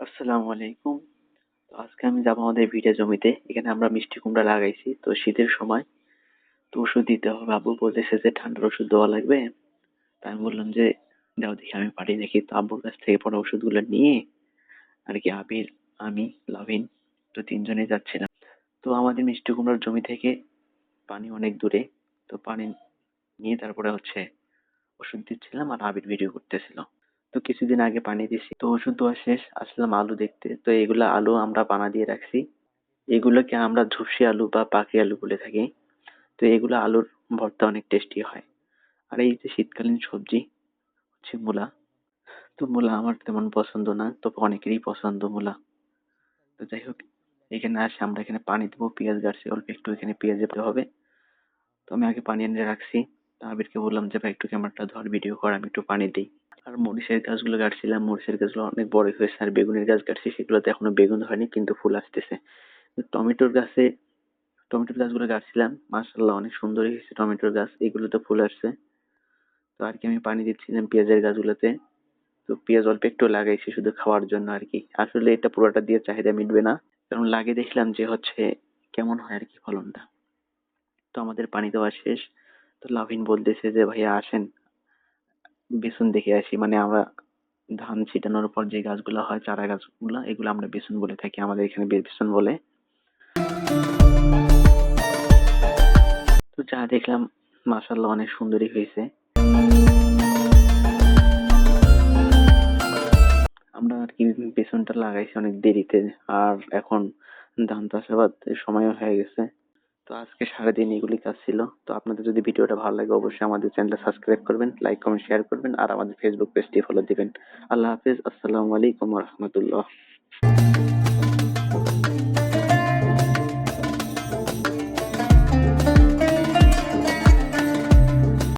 আসসালামু আলাইকুম। তো আজকে আমি যাব আমাদের ভিটে জমিতে। এখানে আমরা মিষ্টি কুমড়া লাগাইছি। তো শীতের সময় তো ওষুধ দিতে হবে। আব্বু বলতেছে যে ঠান্ডার ওষুধ দেওয়া লাগবে। তা আমি বললাম যে, দাও দেখি, আমি পারি দেখি। তো আব্বুর কাছ থেকে পরে ওষুধগুলো নিয়ে আর কি আবির, আমি, লাভিন তো তিনজনে যাচ্ছিলাম। তো আমাদের মিষ্টি কুমড়ার জমি থেকে পানি অনেক দূরে। তো পানি নিয়ে তারপরে হচ্ছে ওষুধ দিচ্ছিলাম আর আবির ভিডিও করতেছিল। তো কিছুদিন আগে পানি দিছি তো ওষুধ দেওয়া শেষ, আসলাম আলু দেখতে। তো এগুলা আলু আমরা পানা দিয়ে রাখছি। এগুলোকে আমরা ঝুপসি আলু বা পাখি আলু বলে থাকি। তো এগুলো আলুর ভর্তা অনেক টেস্টি হয়। আর এই যে শীতকালীন সবজি হচ্ছে মূলা। তো মূলা আমার তেমন পছন্দ না, তবে অনেকেরই পছন্দ মূলা। তো যাই হোক, এখানে আসে, আমরা এখানে পানি দেবো, পেঁয়াজ গাড়ছি অল্প একটু এখানে পেঁয়াজ দিতে হবে। তো আমি আগে পানি এনে রাখছি। তো আবিরকে বললাম যে, ভাই, একটু ক্যামেরাটা ধর ভিডিও কর, আমি একটু পানি দিই। আর মরিচের গাছগুলো কাটছিলাম। মরিচের গাছগুলো অনেক বড় হয়েছে আর বেগুনের গাছ কাটছি, সেগুলোতে এখনও বেগুন হয়নি, কিন্তু ফুল আসতেছে। টমেটোর গাছে, টমেটোর গাছগুলো কাটছিলাম। মাশাল্লাহ অনেক সুন্দর হয়েছে টমেটোর গাছ। এগুলোতে ফুল আসছে। তো আর কি আমি পানি দিচ্ছিলাম পেঁয়াজের গাছগুলোতে। তো পেঁয়াজ অল্প একটু লাগাইছি শুধু খাওয়ার জন্য আর কি। আসলে এটা পুরোটা দিয়ে চাহিদা মিটবে না। কারণ লাগিয়ে দেখলাম যে হচ্ছে কেমন হয় আর কি ফলনটা। তো আমাদের পানি দেওয়া শেষ। তো লাভিন বলতেছে যে, ভাইয়া আসেন। বেসন দেখে আসি। মানে আমরা ধান ছিটানোর পর যে গাছগুলো হয়, চারা গাছগুলো, এগুলো আমরা বেসন বলে থাকি, আমাদের এখানে বেসন বলে। তো যা দেখলাম মাসাল্লাহ অনেক সুন্দরই হয়েছে। আমরা আর কি বেসনটা লাগাইছি অনেক দেরিতে, আর এখন ধান চাষাবাদের সময়ও হয়ে গেছে। তো আজকে সারাদিন এগুলি কাজ ছিল। তো আপনাদের যদি ভিডিওটা ভালো লাগে, অবশ্যই আমাদের চ্যানেলটা সাবস্ক্রাইব করবেন লাইক কমেন্ট শেয়ার করবেন, আর আমাদের ফেসবুক পেজটি ফলো দিবেন। আল্লাহ হাফিজ, আসসালামু আলাইকুম রহমতুল্লাহ।